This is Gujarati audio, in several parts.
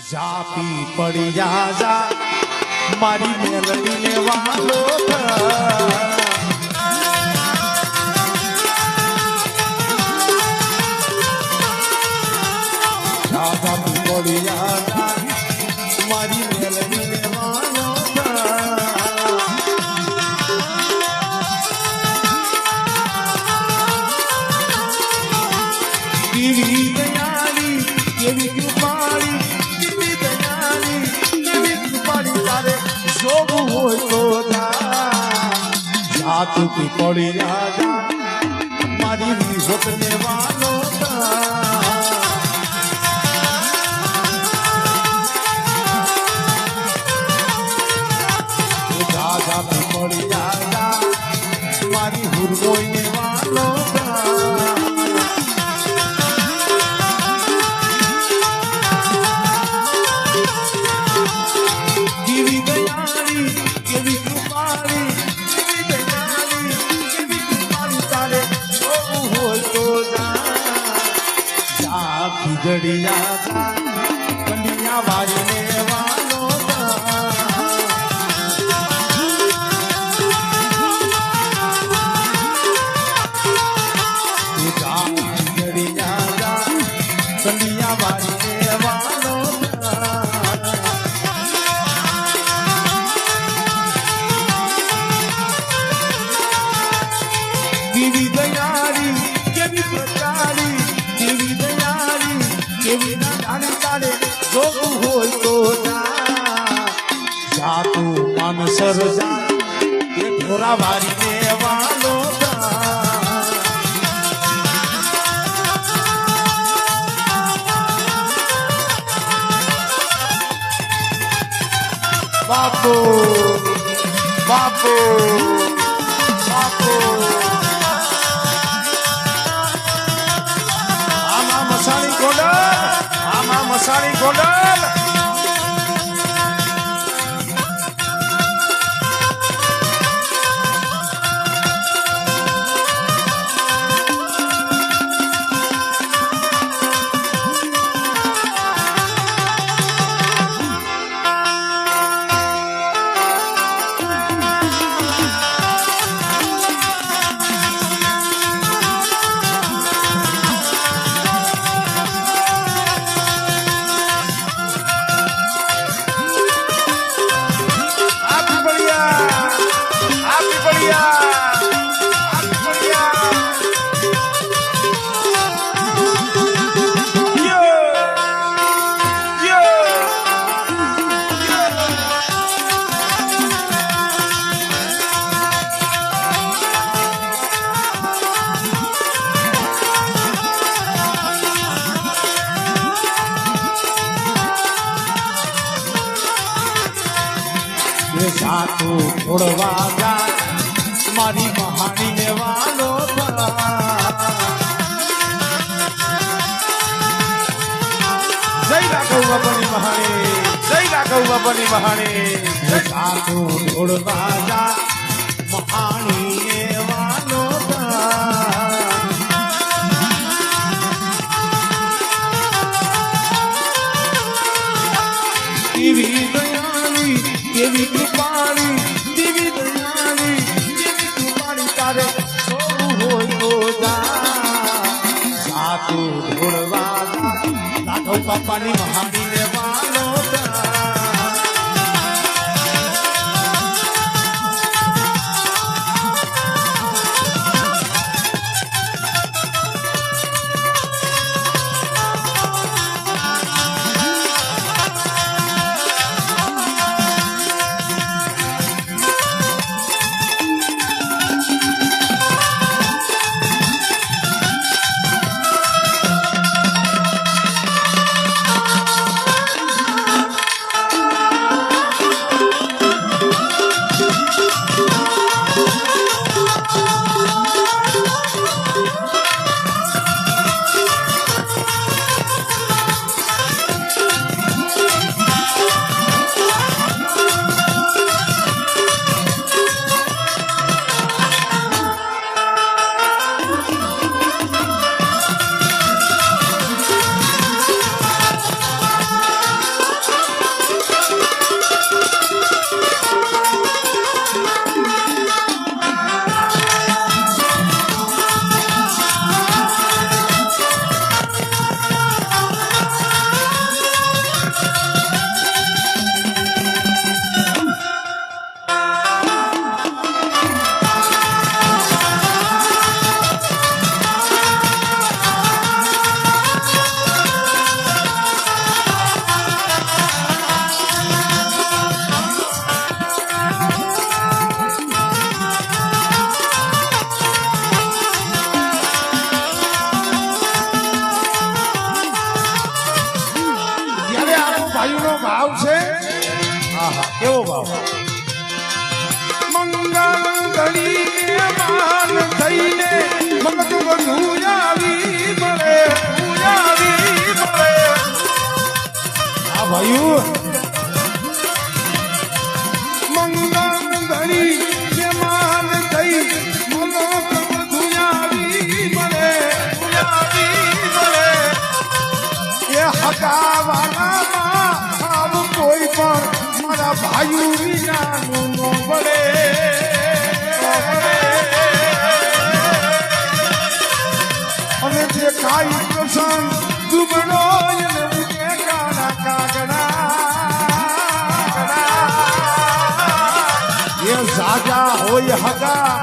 જાપી પડી જા મારી મેલડી ને વાલો જાપી પડી જા જા મારી મેલડી જોવું હોય તો જા જા, તું કી પડી રાજા મારી વિહોત ને વાલો જા. જા પડી ખીજડી કંડિયા વાળીને કેવી નાની તારે જોવું હોય તો જા જા તું માનસર જા એ ઢોરા વારીને વાલો જા બાપુ બાપુ બાપુ આમાં મસાણી ગોંડલ આમાં મસાણી ગોંડલ. જાતું છોડવા જા મારી મહાની ને વાલો જય રાઘવ બાપાની મહાની, જય રાઘવ બાપાની જય. કેવી દયાળી કેવી કૃપાળી કેવી દયાળી કેવી કૃપાળી તારે જોવું હોય તો જા. સાતું ઢોળવા રાઘવ બાપાની મહાની આહા કેવો ભાવ? મંગળ ગણીને માન થઈને મગજ બધું આવી મળે આવી મળે. આ ભાઈ ખાઈ પ્રસંગ દુબળો કાળા કાગડા. એ હોય હગા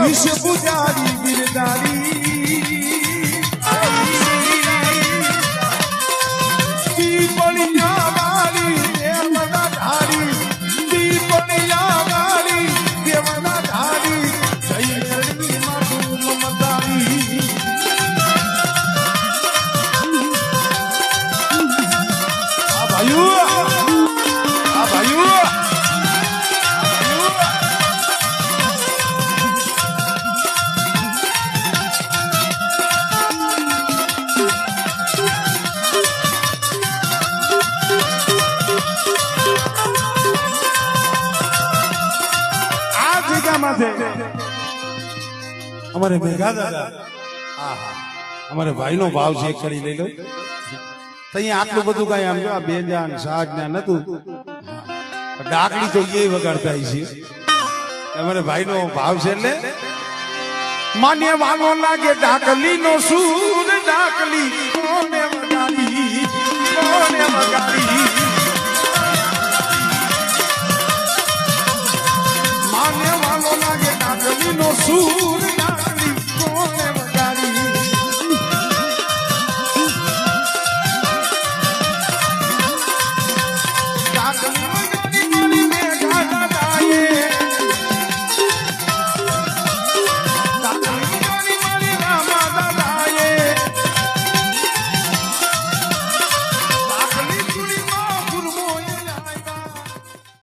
વિષ પૂજારી બિરદારી દીપણિયા વાળી દીપણિયા અમારે મેઘા દાદા આહા. અમારે ભાઈનો ભાવ છે કરી લઈ લો. તો અહીંયા આટલું બધું કઈ આમ જો આ બે જાન સાજ ને નતું ડાકડી તો એ વગાડતા છે. અમારે ભાઈનો ભાવ છે એટલે માન્ય વાલો લાગે ડાકલી નો સૂર ડાકલી